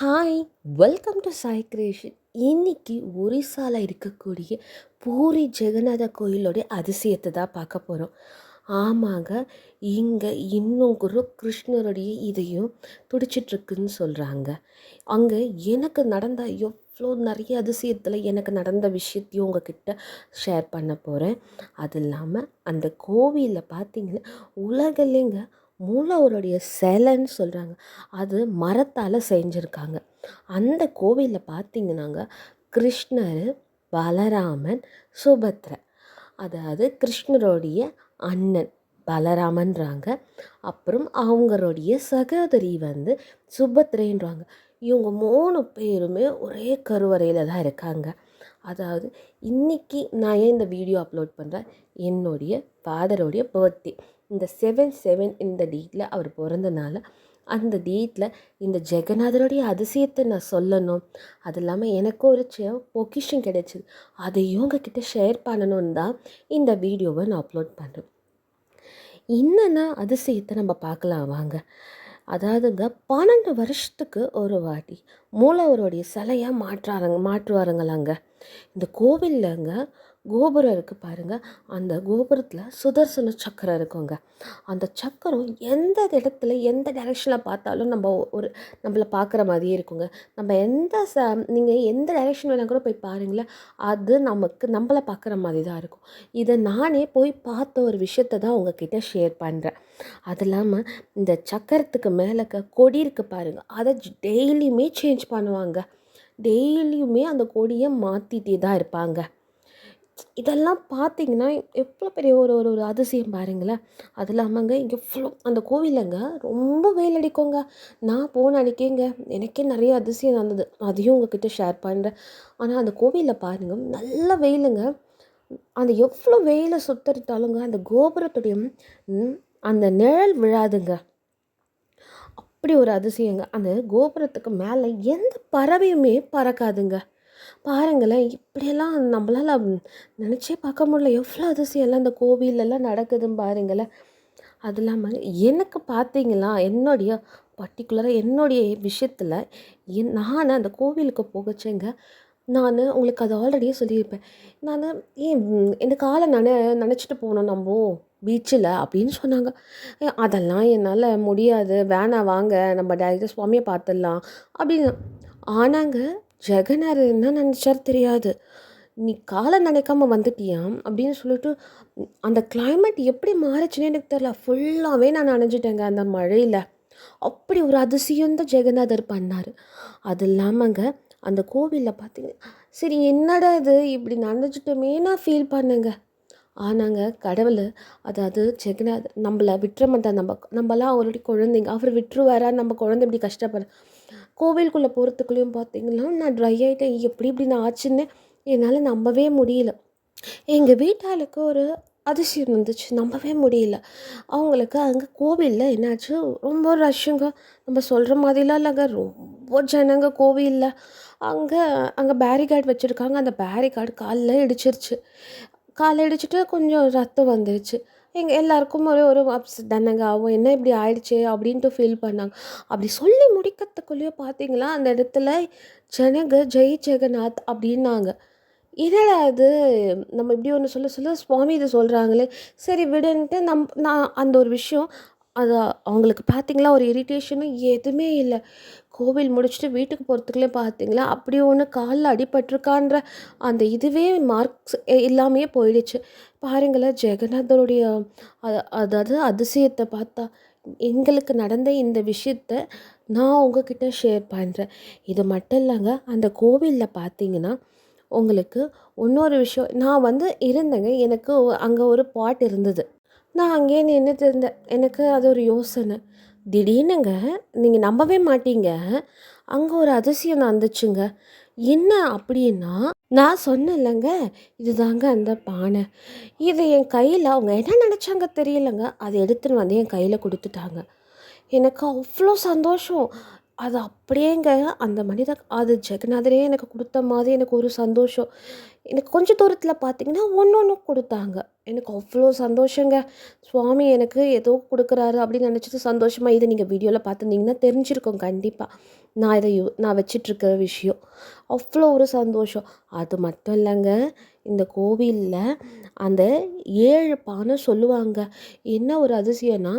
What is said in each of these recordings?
Hi welcome to Sai creation இன்னைக்கு ஒரிசாவில் இருக்கக்கூடிய பூரி ஜெகநாத கோயிலோடைய அதிசயத்தை தான் பார்க்க போகிறோம் ஆமாங்க இங்கே இன்னும் குரு கிருஷ்ணருடைய இதையும் துடிச்சிட்ருக்குன்னு சொல்கிறாங்க அங்கே எனக்கு நடந்த எவ்வளோ நிறைய அதிசயத்தில் எனக்கு நடந்த விஷயத்தையும் உங்ககிட்ட ஷேர் பண்ண போகிறேன் அது இல்லாமல் அந்த கோவிலில் பார்த்தீங்கன்னா உலகிலேங்க மூலவருடைய சிலைன்னு சொல்கிறாங்க அது மரத்தால் செஞ்சுருக்காங்க. அந்த கோவிலில் பார்த்தீங்கன்னாங்க கிருஷ்ணர் பலராமன் சுபத்ரை அதாவது கிருஷ்ணருடைய அண்ணன் பலராமன்றாங்க. அப்புறம் அவங்களுடைய சகோதரி வந்து சுபத்ரேன்றாங்க. இவங்க மூணு பேருமே ஒரே கருவறையில் தான் இருக்காங்க. அதாவது இன்றைக்கி நான் ஏன் இந்த வீடியோ அப்லோட் பண்ணுறேன் என்னுடைய ஃபாதருடைய பர்த்டே இந்த செவன் செவன் இந்த டேட்டில் அவர் பிறந்தனால அந்த டேட்டில் இந்த ஜெகநாதருடைய அதிசயத்தை நான் சொல்லணும். அது இல்லாமல் எனக்கு ஒரு செ பொக்கிஷன் கிடைச்சிது. அதையும் உங்ககிட்ட ஷேர் பண்ணணுன்னு தான் இந்த வீடியோவை நான் அப்லோட் பண்ணுறேன் என்னென்ன அதிசயத்தை நம்ம பார்க்கலாம் வாங்க. அதாவதுங்க பன்னெண்டு வருஷத்துக்கு ஒரு வாட்டி மூலவருடைய சிலையாக மாற்றாருங்க மாற்றுவாருங்களாங்க. இந்த கோவில்லங்க கோபுரம் இருக்குது பாருங்கள் அந்த கோபுரத்தில் சுதர்சன சக்கரம் இருக்குங்க. அந்த சக்கரம் எந்த இடத்துல எந்த டைரெக்ஷனில் பார்த்தாலும் நம்ம ஒரு நம்மளை பார்க்குற மாதிரியே இருக்குங்க. நம்ம எந்த ச நீங்கள் எந்த டைரெக்ஷன் வேணால் கூட போய் பாருங்களேன். அது நமக்கு நம்மளை பார்க்குற மாதிரி தான் இருக்கும். இதை நானே போய் பார்த்த ஒரு விஷயத்த தான் உங்ககிட்ட ஷேர் பண்ணுறேன் அது இல்லாமல் இந்த சக்கரத்துக்கு மேலே கொடி இருக்குது பாருங்கள் அதை டெய்லியுமே சேஞ்ச் பண்ணுவாங்க. டெய்லியுமே அந்த கொடியை மாற்றிட்டே தான் இருப்பாங்க. இதெல்லாம் பார்த்தீங்கன்னா எவ்வளோ பெரிய ஒரு ஒரு ஒரு அதிசயம் பாருங்களேன். அது இல்லாமங்க எவ்வளோ அந்த கோவிலங்க ரொம்ப வெயில் அடிக்குங்க. நான் போன அன்றைக்கேங்க எனக்கே நிறைய அதிசயம் நடந்தது. அதையும் உங்ககிட்ட ஷேர் பண்ணுறேன் ஆனால் அந்த கோவிலில் பாருங்கள் நல்ல வெயிலுங்க. அந்த எவ்வளோ வெயிலை சுத்தரித்தாலுங்க அந்த கோபுரத்துடைய அந்த நிழல் விழாதுங்க. அப்படி ஒரு அதிசயங்க. அந்த கோபுரத்துக்கு மேலே எந்த பறவையுமே பறக்காதுங்க. பாருங்களேன் இப்படியெல்லாம் நம்மளால் நினச்சே பார்க்க முடியல. எவ்வளோ அதிசயம்லாம் இந்த கோவிலெல்லாம் நடக்குதுன்னு பாருங்களேன். அது இல்லாமல் எனக்கு பார்த்தீங்களா என்னுடைய பர்டிகுலராக என்னுடைய விஷயத்தில் என் நான் அந்த கோவிலுக்கு போகச்சேங்க. நான் உங்களுக்கு அது ஆல்ரெடியே சொல்லியிருப்பேன். நான் ஏன் இந்த காலை நான் நினச்சிட்டு போனோம் நம்ம பீச்சில் அப்படின்னு சொன்னாங்க. அதெல்லாம் என்னால் முடியாது. வேணாம் வாங்க. நம்ம டேரக்டாக சுவாமியை பார்த்துடலாம். அப்படின்னு. ஆனாங்க ஜெகனார் என்ன நினச்சார் தெரியாது. நீ காலை நினைக்காம வந்துட்டியாம் அப்படின்னு சொல்லிட்டு அந்த கிளைமேட் எப்படி மாறுச்சுன்னே எனக்கு தெரில ஃபுல்லாகவே நான் நனைஞ்சிட்டேங்க அந்த மழையில். அப்படி ஒரு அதிசயம் தான் ஜெகநாதர் பண்ணார். அது இல்லாமங்க அந்த கோவிலில் பார்த்தீங்க சரி என்னடா இது? இப்படி நனைஞ்சிட்டோமே நான் ஃபீல் பண்ணுங்க. ஆனாங்க கடவுள் அதாவது ஜெகநாத் நம்மளை விட்டுற மாட்டார். நம்ம நம்மலாம் அவருடைய குழந்தைங்க அவர் விட்டுருவாரா? நம்ம குழந்தை இப்படி கஷ்டப்படுற கோவிலுக்குள்ளே போகிறதுக்குள்ளேயும் பார்த்திங்கன்னா நான் ட்ரை ஆகிட்டேன் எப்படி இப்படி நான் ஆச்சுன்னு என்னால் நம்பவே முடியல. எங்கள் வீட்டாளுக்கு ஒரு அதிசயம் இருந்துச்சு நம்பவே முடியல. அவங்களுக்கு அங்கே கோவிலில் என்னாச்சு? ரொம்ப ரஷ்ஷுங்க நம்ம சொல்கிற மாதிரிலாம் இல்லைங்க. ரொம்ப ஜனங்க கோவிலில். அங்கே அங்கே பேரிகார்டு வச்சுருக்காங்க. அந்த பேரிகார்டு காலில் இடிச்சிருச்சு. காலை இடிச்சிட்டு கொஞ்சம் ரத்தம் வந்துருச்சு. எங்கள் எல்லாருக்கும் ஒரு ஒரு அப்ஸ் தானங்க. ஆகும் என்ன இப்படி ஆயிடுச்சு? அப்படின்ட்டு ஃபீல் பண்ணாங்க. அப்படி சொல்லி முடிக்கிறதுக்குள்ளேயே பார்த்தீங்களா? அந்த இடத்துல ஜனக ஜெய் ஜெகநாத் அப்படின்னாங்க. என்னடா அது நம்ம இப்படி ஒன்று சொல்ல சொல்ல சுவாமி இதை சொல்கிறாங்களே சரி விடுன்ட்டு நம் நான் அந்த ஒரு விஷயம் அது அவங்களுக்கு பார்த்தீங்களா? ஒரு இரிட்டேஷனும் எதுவுமே இல்லை. கோவில் முடிச்சுட்டு வீட்டுக்கு போகிறதுக்குள்ளே பார்த்தீங்களா? அப்படி ஒன்று காலில் அடிபட்டிருக்கான்ற அந்த இதுவே மார்க்ஸ் இல்லாமையே போயிடுச்சு. பாருங்களேன் ஜெகநாதருடைய அதாவது அதிசயத்தை பார்த்தா எங்களுக்கு நடந்த இந்த விஷயத்த நான் உங்ககிட்ட ஷேர் பண்ணுறேன் இது மட்டும் இல்லைங்க அந்த கோவிலில் பார்த்தீங்கன்னா உங்களுக்கு இன்னொரு விஷயம் நான் வந்து இருந்தேங்க எனக்கு அங்கே ஒரு பாட் இருந்தது. நான் அங்கேயே நின்றுட்டு இருந்தேன். எனக்கு அது ஒரு யோசனை. திடீர்னுங்க நீங்கள் நம்பவே மாட்டீங்க. அங்கே ஒரு அதிசயம் வந்துச்சுங்க என்ன அப்படின்னா நான் சொன்னேன்லங்க இதுதாங்க அந்த பானை. இது என் கையில் அவங்க என்ன நினச்சாங்க தெரியலங்க. அதை எடுத்துன்னு வந்து என் கையில் கொடுத்துட்டாங்க. எனக்கு அவ்வளோ சந்தோஷம். அது அப்படியேங்க அந்த மனித அது ஜெகநாதரே எனக்கு கொடுத்த மாதிரி எனக்கு ஒரு சந்தோஷம். எனக்கு கொஞ்சம் தூரத்தில் பார்த்தீங்கன்னா, ஒன்று ஒன்று கொடுத்தாங்க எனக்கு அவ்வளோ சந்தோஷங்க. சுவாமி எனக்கு ஏதோ கொடுக்குறாரு அப்படின்னு நினச்சிட்டு சந்தோஷமாக இதை நீங்கள் வீடியோவில் பார்த்துருந்தீங்கன்னா தெரிஞ்சிருக்கோம் கண்டிப்பாக நான் இதை யு நான் வச்சிட்ருக்கிற விஷயம். அவ்வளோ ஒரு சந்தோஷம். அது மட்டும் இல்லைங்க இந்த கோவிலில் அந்த ஏழு பானை சொல்லுவாங்க. என்ன ஒரு அதிசயம்னா,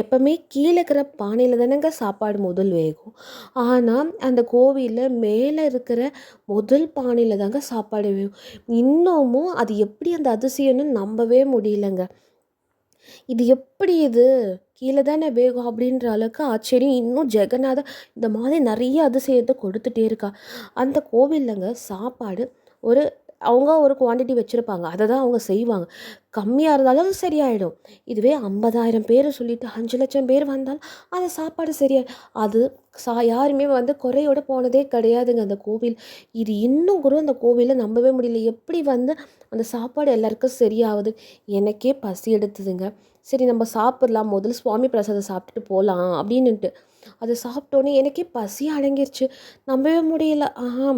எப்பவுமே கீழே இருக்கிற பானையில் தானேங்க சாப்பாடு முதல் வேகும். ஆனால் அந்த கோவிலில் மேலே இருக்கிற முதல் பானையில் தாங்க சாப்பாடு வேகும். இன்னமும் அது எப்படி அந்த அதிசயம்னு நம்பவே முடியலங்க. இது எப்படி இது? கீழே தானே வேகும் அப்படின்ற அளவுக்கு ஆச்சரியம். இன்னும் ஜெகநாத இந்த மாதிரி நிறைய அதிசயத்தை கொடுத்துட்டே இருக்கா. அந்த கோவில்லங்க சாப்பாடு ஒரு அவங்க ஒரு குவான்டிட்டி வச்சுருப்பாங்க அதை தான் அவங்க செய்வாங்க. கம்மியாக இருந்தாலும் அது சரியாயிடும். இதுவே ஐம்பதாயிரம் பேர் சொல்லிவிட்டு அஞ்சு லட்சம் பேர் வந்தாலும் அந்த சாப்பாடு சரியா அது சா யாருமே வந்து குறையோட போனதே கிடையாதுங்க அந்த கோவில். இது இன்னும் கூட அந்த கோவிலில் நம்பவே முடியல. எப்படி வந்து அந்த சாப்பாடு எல்லாருக்கும் சரியாகுது எனக்கே பசி எடுத்ததுங்க. சரி நம்ம சாப்பிட்லாம் முதல்ல சுவாமி பிரசாதம் சாப்பிட்டுட்டு போகலாம் அப்படின்னுட்டு. அதை சாப்பிட்டோன்னே எனக்கே பசி அடங்கிருச்சு. நம்பவே முடியல. ஆஹா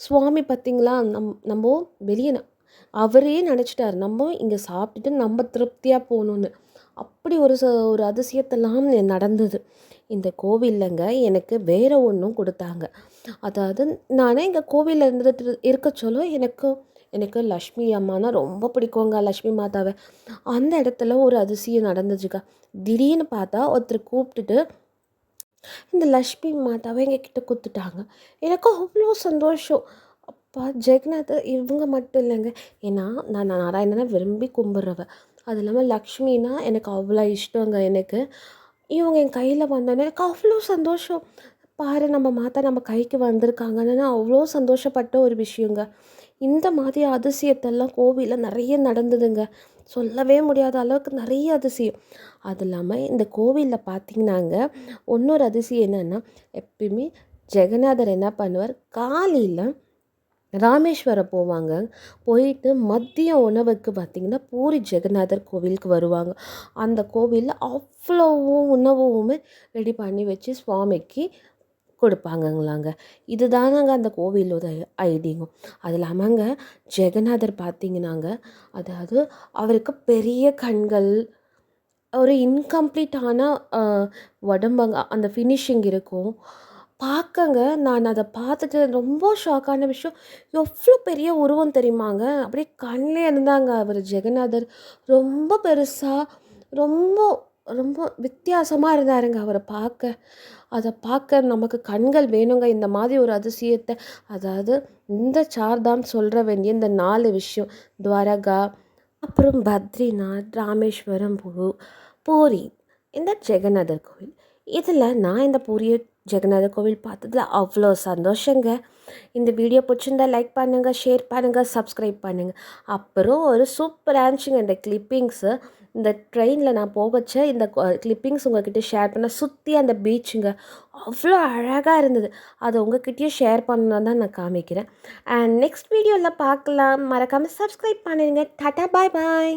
சுவாமி பார்த்தீங்களா, நம் நம்ம வெளியே ந அவரே நினச்சிட்டார் நம்ம இங்கே சாப்பிட்டுட்டு நம்ம திருப்தியாக போகணுன்னு அப்படி ஒரு ச ஒரு அதிசயத்தெல்லாம் நடந்தது. இந்த கோவில்லங்க எனக்கு வேறு ஒன்றும் கொடுத்தாங்க அதாவது நானே இங்கே கோவிலில் இருந்துட்டு இருக்க சொல்ல எனக்கு எனக்கு லக்ஷ்மி அம்மானா ரொம்ப பிடிக்குங்க. லக்ஷ்மி மாதாவை அந்த இடத்துல ஒரு அதிசயம் நடந்துச்சுக்கா திடீர்னு பார்த்தா ஒருத்தர் கூப்பிட்டுட்டு இந்த லக்ஷ்மி மாதாவை எங்ககிட்ட கொடுத்துட்டாங்க எனக்கு அவ்வளோ சந்தோஷம். அப்பா ஜெகநாத் இவங்க மட்டும் இல்லைங்க ஏன்னா நான் நாராயணனை விரும்பி கும்பிட்றவ. அது இல்லாமல் லக்ஷ்மினா எனக்கு அவ்வளோ இஷ்டங்க எனக்கு. இவங்க என் கையில் வந்தோனே எனக்கு அவ்வளோ சந்தோஷம். பாரு நம்ம மாதா நம்ம கைக்கு வந்திருக்காங்கன்னு அவ்வளோ சந்தோஷப்பட்ட ஒரு விஷயங்க. இந்த மாதிரி அதிசயத்தெல்லாம் கோவிலில் நிறைய நடந்ததுங்க. சொல்லவே முடியாத அளவுக்கு நிறைய அதிசயம். அது இல்லாமல் இந்த கோவிலில் பார்த்தீங்கன்னாங்க, இன்னொரு அதிசயம் என்னென்னா எப்பயுமே ஜெகநாதர் என்ன பண்ணுவார், காலையில் ராமேஸ்வரம் போவாங்க. போயிட்டு மதிய உணவுக்கு பார்த்திங்கன்னா பூரி ஜெகநாதர் கோவிலுக்கு வருவாங்க. அந்த கோவிலில் அவ்வளோவும் உணவுமே ரெடி பண்ணி வச்சு சுவாமிக்கு கொடுப்பாங்கங்களாங்க. இதுதானங்க அந்த கோவிலோட ஐதீகம். அது இல்லாமங்க ஜெகநாதர் பார்த்தீங்கன்னாங்க, அதாவது அவருக்கு பெரிய கண்கள், ஒரு இன்கம்ப்ளீட்டான உடம்பங்க அந்த ஃபினிஷிங் இருக்கும். பார்க்கங்க நான் அதை பார்த்துட்டு ரொம்ப ஷாக்கான விஷயம், எவ்வளோ பெரிய உருவம் தெரியுமாங்க? அப்படியே கண்லே இருந்தாங்க அவர் ஜெகநாதர். ரொம்ப பெருசாக ரொம்ப ரொம்ப வித்தியாசமாக இருந்தாருங்க அவரை பார்க்க. அதை பார்க்க நமக்கு கண்கள் வேணுங்க. இந்த மாதிரி ஒரு அதிசயத்தை அதாவது இந்த சார்தாம் சொல்கிற வேண்டிய இந்த நாலு விஷயம். துவாரகா, அப்புறம் பத்ரிநாத், ராமேஸ்வரம், பூ பூரி. இந்த ஜெகநாதர் கோவில். இதில் நான் இந்த பூரியை ஜெகநாதர் கோவில் பார்த்ததுல அவ்வளோ சந்தோஷங்க. இந்த வீடியோ பிடிச்சிருந்தா லைக் பண்ணுங்கள் ஷேர் பண்ணுங்கள் சப்ஸ்கிரைப் பண்ணுங்கள் அப்புறம் ஒரு சூப்பராக இருந்துச்சுங்க இந்த கிளிப்பிங்ஸு. இந்த ட்ரெயினில் நான் போகச்ச இந்த கிளிப்பிங்ஸ் உங்கள்கிட்ட ஷேர் பண்ண சுற்றி அந்த பீச்சுங்க. அவ்வளோ அழகாக இருந்தது. அதை உங்ககிட்டயும் ஷேர் பண்ணணும்னு தான் நான் காமிக்கிறேன். அண்ட் நெக்ஸ்ட் வீடியோவில் பார்க்கலாம். மறக்காமல் சப்ஸ்கிரைப் பண்ணிடுங்க. Tata bye bye.